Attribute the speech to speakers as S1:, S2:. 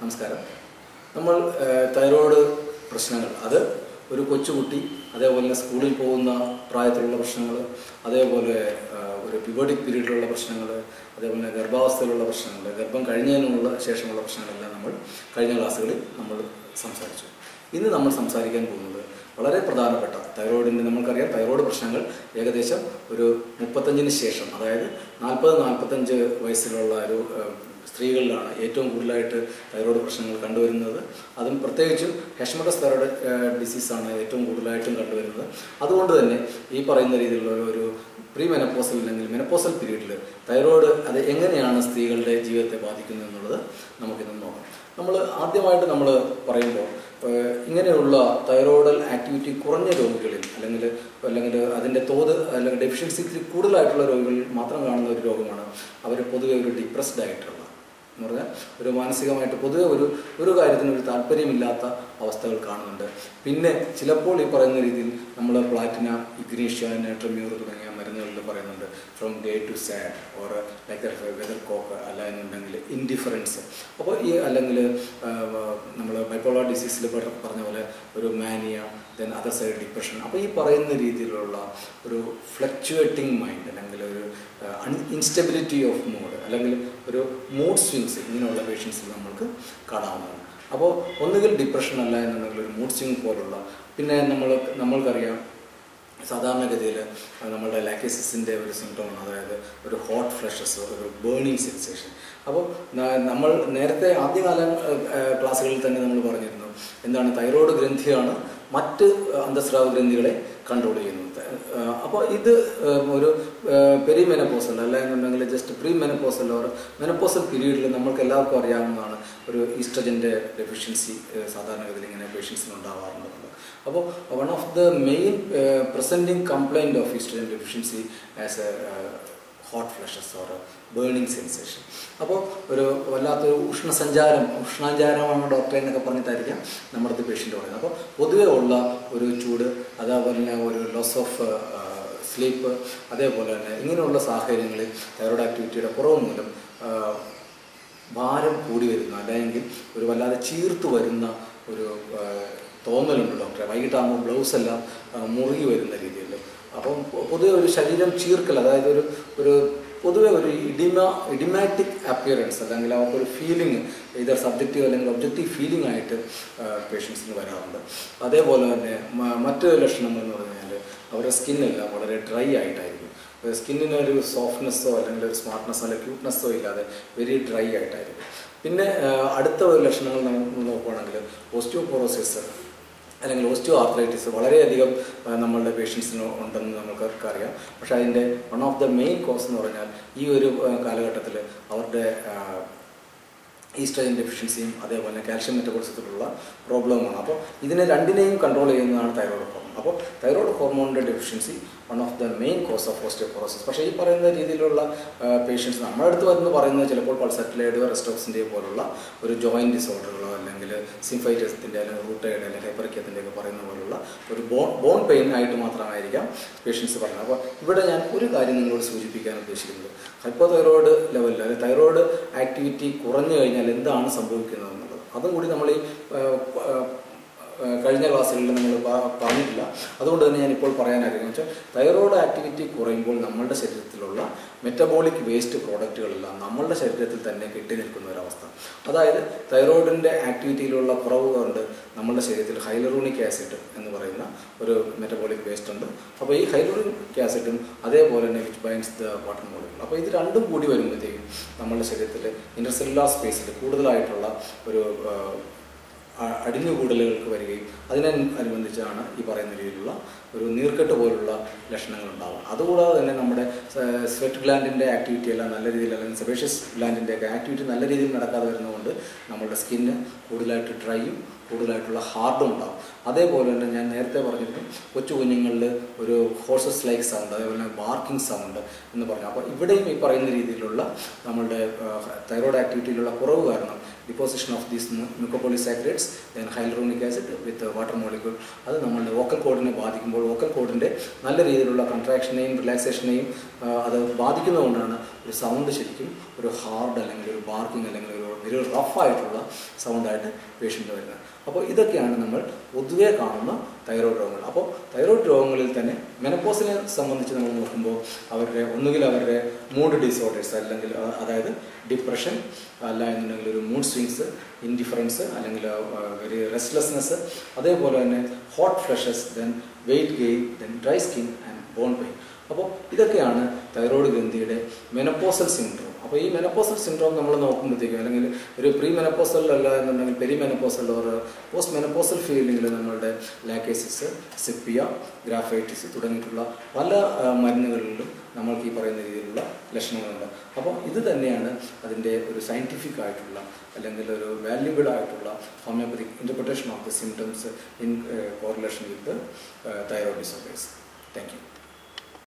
S1: നമസ്കാരം. നമ്മൾ തൈറോയ്ഡ് പ്രശ്നങ്ങൾ അത് ഒരു കൊച്ചുകുട്ടി അതേപോലെ സ്കൂളിൽ പോകുന്ന പ്രായത്തിലുള്ള പ്രശ്നങ്ങൾ അതേപോലെ ഒരു പിബോട്ടിക് പീരീഡിലുള്ള പ്രശ്നങ്ങൾ അതേപോലെ ഗർഭാവസ്ഥയിലുള്ള പ്രശ്നങ്ങൾ ഗർഭം കഴിഞ്ഞതിനുള്ള ശേഷമുള്ള പ്രശ്നങ്ങളെല്ലാം നമ്മൾ കഴിഞ്ഞ ക്ലാസ്സുകളിൽ നമ്മൾ സംസാരിച്ചു. ഇന്ന് നമ്മൾ സംസാരിക്കാൻ പോകുന്നത് വളരെ പ്രധാനപ്പെട്ട തൈറോയിഡിന്റെ നമുക്കറിയാം തൈറോയ്ഡ് പ്രശ്നങ്ങൾ ഏകദേശം ഒരു മുപ്പത്തഞ്ചിന് ശേഷം അതായത് നാൽപ്പത് നാൽപ്പത്തഞ്ച് വയസ്സിലുള്ള ഒരു സ്ത്രീകളിലാണ് ഏറ്റവും കൂടുതലായിട്ട് തൈറോയ്ഡ് പ്രശ്നങ്ങൾ കണ്ടുവരുന്നത്. അതും പ്രത്യേകിച്ചും ഹെഷ്മഡസ് തൈറോയ്ഡ് ഡിസീസാണ് ഏറ്റവും കൂടുതലായിട്ടും കണ്ടുവരുന്നത്. അതുകൊണ്ട് തന്നെ ഈ പറയുന്ന രീതിയിലുള്ള ഒരു- പ്രീ മെനപ്പോസൽ അല്ലെങ്കിൽ മെനപ്പോസൽ പീരീഡിൽ തൈറോയ്ഡ് അത് എങ്ങനെയാണ് സ്ത്രീകളുടെ ജീവിതത്തെ ബാധിക്കുന്നത് എന്നുള്ളത് നമുക്കിന്ന് നോക്കാം. നമ്മൾ ആദ്യമായിട്ട് നമ്മൾ പറയുമ്പോൾ ഇങ്ങനെയുള്ള തൈറോയ്ഡൽ ആക്ടിവിറ്റി കുറഞ്ഞ രോഗികളിൽ അല്ലെങ്കിൽ അല്ലെങ്കിൽ അതിന്റെ തോത് അല്ലെങ്കിൽ ഡെഫിഷ്യൻസി കൂടുതലായിട്ടുള്ള രോഗികളിൽ മാത്രം കാണുന്ന ഒരു രോഗമാണ് അവർ പൊതുവെ ഒരു ഡിപ്രസ്ഡ് ആയിട്ടുള്ള എന്ന് പറഞ്ഞാൽ ഒരു മാനസികമായിട്ട് പൊതുവെ ഒരു ഒരു കാര്യത്തിന് ഒരു താല്പര്യമില്ലാത്ത അവസ്ഥകൾ കാണുന്നുണ്ട്. പിന്നെ ചിലപ്പോൾ ഈ പറയുന്ന രീതിയിൽ നമ്മൾ പ്ലാറ്റിന ഇഗ്നീഷ്യ നേട്രമ്യൂർ തുടങ്ങിയ മരുന്നുകളിൽ പറയുന്നുണ്ട്. From day to sad or like weather cock അല്ല എന്നുണ്ടെങ്കിൽ ഇൻഡിഫറൻസ് അപ്പോൾ ഈ അല്ലെങ്കിൽ നമ്മൾ ബൈപ്പോളാർ ഡിസീസിൽ പറഞ്ഞ പോലെ ഒരു mania then other side depression അപ്പോൾ ഈ പറയുന്ന രീതിയിലുള്ള ഒരു ഫ്ലക്ച്വേറ്റിംഗ് മൈൻഡ് അല്ലെങ്കിൽ ഒരു ഇൻസ്റ്റബിലിറ്റി ഓഫ് മൂഡ് അല്ലെങ്കിൽ ഒരു മൂഡ് സ്വിങ്സ് ഇങ്ങനെയുള്ള പേഷ്യൻസിൽ നമ്മൾക്ക് കാണാവുന്നതാണ്. അപ്പോൾ ഒന്നുകിൽ ഡിപ്രഷൻ അല്ല എന്നുണ്ടെങ്കിൽ ഒരു മൂഡ് സ്വിങ് പോലുള്ള പിന്നെ നമ്മൾ നമ്മൾക്കറിയാം സാധാരണഗതിയിൽ നമ്മുടെ ലാക്കേസിസിന്റെ ഒരു സിംറ്റമാണ് അതായത് ഒരു ഹോട്ട് ഫ്ലഷസ് ഒരു ബേണിംഗ് സെൻസേഷൻ അപ്പോൾ നമ്മൾ നേരത്തെ ആദ്യകാല ക്ലാസ്സുകളിൽ തന്നെ നമ്മൾ പറഞ്ഞിരുന്നു. എന്താണ് തൈറോയ്ഡ് ഗ്രന്ഥിയാണ് മറ്റ് അന്തസ്രാവ ഗ്രന്ഥികളെ കൺട്രോൾ ചെയ്യുന്നത് അപ്പോൾ ഇത് ഒരു പെരി മെനപ്പോസൽ അല്ല എന്നുണ്ടെങ്കിൽ just pre menopausal or menopausal പീരീഡിൽ നമ്മൾക്ക് എല്ലാവർക്കും അറിയാവുന്നതാണ് ഒരു ഈസ്ട്രജന്റെ ഡെഫിഷ്യൻസി സാധാരണഗതിയിൽ ഇങ്ങനെ പേഷ്യൻസിന് ഉണ്ടാവാറുണ്ട് അപ്പോൾ one of the main presenting complaint of estrogen deficiency as a hot flushes or burning sensation അപ്പോൾ ഒരു വല്ലാത്തൊരു ഉഷ്ണസഞ്ചാരം ഉഷ്ണാചാരമാണ് ഡോക്ടറെ എന്നൊക്കെ പറഞ്ഞിട്ടായിരിക്കാം നമ്മുടെ പേഷ്യന്റ് പറയുന്നത് അപ്പോൾ പൊതുവെ ഉള്ള ഒരു ചൂട് അതേപോലെ ഒരു ലോസ് ഓഫ് സ്ലീപ്പ് അതേപോലെ തന്നെ ഇങ്ങനെയുള്ള സാഹചര്യങ്ങളിൽ തൈറോയ്ഡ് ആക്ടിവിറ്റിയുടെ കുറവ് മൂലം ഭാരം കൂടി വരുന്ന അല്ലെങ്കിൽ ഒരു വല്ലാതെ ചീർത്ത് വരുന്ന ഒരു തോന്നലുണ്ട് ഡോക്ടറെ വൈകിട്ടാകുമ്പോൾ ബ്ലൗസ് എല്ലാം മുറുകി വരുന്ന രീതിയിൽ. അപ്പം പൊതുവെ ഒരു ശരീരം ചീർക്കൽ അതായത് ഒരു ഒരു പൊതുവെ ഒരു ഇഡിമ ഇഡിമാറ്റിക് അപ്പിയറൻസ് അല്ലെങ്കിൽ അവർക്കൊരു ഫീലിംഗ് ഇതർ സബ്ജക്റ്റീവ് അല്ലെങ്കിൽ ഒബ്ജക്റ്റീവ് ഫീലിംഗ് ആയിട്ട് പേഷ്യൻസിന് വരാറുണ്ട്. അതേപോലെ തന്നെ മറ്റൊരു ലക്ഷണം എന്ന് പറഞ്ഞാൽ അവരുടെ സ്കിന്നെല്ലാം വളരെ ഡ്രൈ ആയിട്ടായിരിക്കും. സ്കിന്നിന് ഒരു സോഫ്റ്റ്നെസ്സോ അല്ലെങ്കിൽ ഒരു സ്മാർട്ട്നെസ്സോ അല്ലെങ്കിൽ ക്യൂട്ട്നെസ്സോ ഇല്ലാതെ വെരി ഡ്രൈ ആയിട്ടായിരിക്കും. പിന്നെ അടുത്ത ഒരു ലക്ഷണങ്ങൾ നമ്മൾ നോക്കുകയാണെങ്കിൽ ഓസ്റ്റിയോപോറോസിസ് അല്ലെങ്കിൽ ഓസ്റ്റിയോ ആർത്രൈറ്റിസ് വളരെയധികം നമ്മളുടെ പേഷ്യൻസിന് ഉണ്ടെന്ന് നമുക്ക് അറിയാം. പക്ഷേ അതിന്റെ one of the main cause എന്ന് പറഞ്ഞാൽ ഈ ഒരു കാലഘട്ടത്തിൽ അവരുടെ ഈസ്ട്രജൻ ഡെഫിഷ്യൻസിയും അതേപോലെ കാൽഷ്യം മെറ്റബോളിസത്തിലുള്ള പ്രോബ്ലമാണ് അപ്പോൾ ഇതിനെ രണ്ടിനെയും കൺട്രോൾ ചെയ്യുന്നതാണ് തൈറോയ്ഡ് ഹോർമോൺ അപ്പോൾ thyroid ഹോർമോണിന്റെ deficiency one of the main cause of osteoporosis പക്ഷേ ഈ പറയുന്ന രീതിയിലുള്ള പേഷ്യൻസ് നമ്മുടെ അടുത്ത് വന്ന് പറയുന്നത് ചിലപ്പോൾ പൾസറ്റിലേഡോ റെസ്റ്റോക്സിന്റെ പോലുള്ള ഒരു ജോയിന്റ് ഡിസോർഡറുകളോ അല്ലെങ്കിൽ സിംഫൈറ്റസിന്റെ അല്ലെങ്കിൽ റൂട്ടേഡ് അല്ലെങ്കിൽ ഹൈപ്പറിക്കത്തിന്റെ ഒക്കെ പറയുന്ന പോലുള്ള ഒരു ബോൺ ബോൺ പെയിൻ ആയിട്ട് മാത്രമായിരിക്കാം പേഷ്യൻസ് പറയുന്നത്. അപ്പോൾ ഇവിടെ ഞാൻ ഒരു കാര്യം നിങ്ങളോട് സൂചിപ്പിക്കാൻ ഉദ്ദേശിക്കുന്നത്. ഹൈപ്പോ ഹൈപ്പോതൈറോയ്ഡ് ലെവലിൽ അല്ലെങ്കിൽ തൈറോയ്ഡ് ആക്ടിവിറ്റി കുറഞ്ഞു കഴിഞ്ഞാൽ എന്താണ് സംഭവിക്കുന്നത് എന്നുള്ളത് അതും കൂടി നമ്മൾ ഈ കഴിഞ്ഞ ക്ലാസ്സുകളിൽ നമ്മൾ പറഞ്ഞിട്ടില്ല. അതുകൊണ്ട് തന്നെ ഞാനിപ്പോൾ പറയാൻ ആഗ്രഹിക്കുന്നത് വെച്ചാൽ തൈറോയ്ഡ് ആക്ടിവിറ്റി കുറയുമ്പോൾ നമ്മളുടെ ശരീരത്തിലുള്ള മെറ്റബോളിക് വേസ്റ്റ് പ്രോഡക്റ്റുകളെല്ലാം നമ്മളുടെ ശരീരത്തിൽ തന്നെ കെട്ടി നിൽക്കുന്ന ഒരവസ്ഥ. അതായത് തൈറോയിഡിന്റെ ആക്ടിവിറ്റിയിലുള്ള കുറവ് കൊണ്ട് നമ്മളുടെ ശരീരത്തിൽ ഹൈലറൂണിക് ആസിഡ് എന്ന് പറയുന്ന ഒരു മെറ്റബോളിക് വേസ്റ്റ് ഉണ്ട്. അപ്പോൾ ഈ ഹൈലറൂണിക് ആസിഡും അതേപോലെ തന്നെ which binds the water molecule അപ്പോൾ ഇത് രണ്ടും കൂടി വരുമ്പോഴത്തേക്കും നമ്മളുടെ ശരീരത്തിൽ ഇന്റർസെല്ലുലാർ സ്പേസിൽ കൂടുതലായിട്ടുള്ള ഒരു അടിഞ്ഞുകൂടലുകൾക്ക് വരികയും അതിനനുബന്ധിച്ചാണ് ഈ പറയുന്ന രീതിയിലുള്ള ഒരു നീർക്കെട്ട് പോലുള്ള ലക്ഷണങ്ങൾ ഉണ്ടാവുക അതുകൂടാതെ തന്നെ നമ്മുടെ സ്വെറ്റ് ഗ്ലാൻഡിന്റെ ആക്ടിവിറ്റി എല്ലാം നല്ല രീതിയിൽ അല്ലെങ്കിൽ സെബേഷ്യസ് ഗ്ലാൻഡിന്റെ ഒക്കെ ആക്ടിവിറ്റി നല്ല രീതിയിൽ നടക്കാതെ വരുന്നതുകൊണ്ട് നമ്മുടെ സ്കിന്ന് കൂടുതലായിട്ട് ഡ്രൈയും കൂടുതലായിട്ടുള്ള ഹാർഡും ഉണ്ടാവും. അതേപോലെ തന്നെ ഞാൻ നേരത്തെ പറഞ്ഞിട്ട് കൊച്ചു കുഞ്ഞുങ്ങളിൽ ഒരു ഹോഴ്സസ് ലൈക്ക് സൗണ്ട് അതേപോലെ തന്നെ ബാർക്കിംഗ് സൗണ്ട് എന്ന് പറഞ്ഞു. അപ്പോൾ ഇവിടെയും ഈ പറയുന്ന രീതിയിലുള്ള നമ്മളുടെ തൈറോയ്ഡ് ആക്ടിവിറ്റിയിലുള്ള കുറവ് കാരണം deposition of these mucopolysaccharides then hyaluronic acid with water molecule അത് നമ്മളുടെ വോക്കൽ കോഡിനെ ബാധിക്കുമ്പോൾ വോക്കൽ കോഡിന്റെ നല്ല രീതിയിലുള്ള കൺട്രാക്ഷനെയും റിലാക്സേഷനെയും അത് ബാധിക്കുന്നതുകൊണ്ടാണ് ഒരു സൗണ്ട് ശരിക്കും ഒരു ഹാർഡ് അല്ലെങ്കിൽ ഒരു ബാർക്കിംഗ് അല്ലെങ്കിൽ ഒരു വെരി റഫായിട്ടുള്ള സൗണ്ടായിട്ട് പേഷ്യന്റ് വരുന്നത്. അപ്പോൾ ഇതൊക്കെയാണ് നമ്മൾ പൊതുവെ കാണുന്ന തൈറോയ്ഡ് രോഗങ്ങൾ. അപ്പോൾ തൈറോയ്ഡ് രോഗങ്ങളിൽ തന്നെ മെനപ്പോസിനെ സംബന്ധിച്ച് നമ്മൾ നോക്കുമ്പോൾ അവരുടെ ഒന്നുകിൽ അവരുടെ മൂഡ് ഡിസോർഡേഴ്സ് അല്ലെങ്കിൽ അതായത് ഡിപ്രഷൻ അല്ല എന്നുണ്ടെങ്കിൽ ഒരു മൂഡ് സ്വിങ്സ് ഇൻഡിഫറൻസ് അല്ലെങ്കിൽ ഒരു റെസ്റ്റ്ലെസ്നെസ് അതേപോലെ തന്നെ hot flushes then weight gain then dry skin and bone pain അപ്പോൾ ഇതൊക്കെയാണ് തൈറോയ്ഡ് ഗ്രന്ഥിയുടെ മെനപ്പോസൽ സിൻഡ്രോം അപ്പോൾ ഈ മെനപ്പോസൽ സിൻഡ്രോം നമ്മൾ നോക്കുമ്പോഴത്തേക്കും അല്ലെങ്കിൽ ഒരു പ്രീ മെനപ്പോസൽ അല്ല എന്നുണ്ടെങ്കിൽ പെരി മെനപ്പോസൽ പോസ്റ്റ് മെനപ്പോസൽ ഫീൽഡിങ്ങിൽ നമ്മളുടെ ലാക്കേസിസ് സിപ്പിയ ഗ്രാഫൈറ്റിസ് തുടങ്ങിയിട്ടുള്ള പല മരുന്നുകളിലും നമ്മൾക്ക് ഈ പറയുന്ന രീതിയിലുള്ള ലക്ഷണങ്ങളുണ്ട്. അപ്പോൾ ഇത് തന്നെയാണ് അതിന്റെ ഒരു സയന്റിഫിക് ആയിട്ടുള്ള അല്ലെങ്കിൽ ഒരു വാല്യുബിൾ ആയിട്ടുള്ള homeopathic interpretation of the symptoms in correlation with thyroid disorders thank you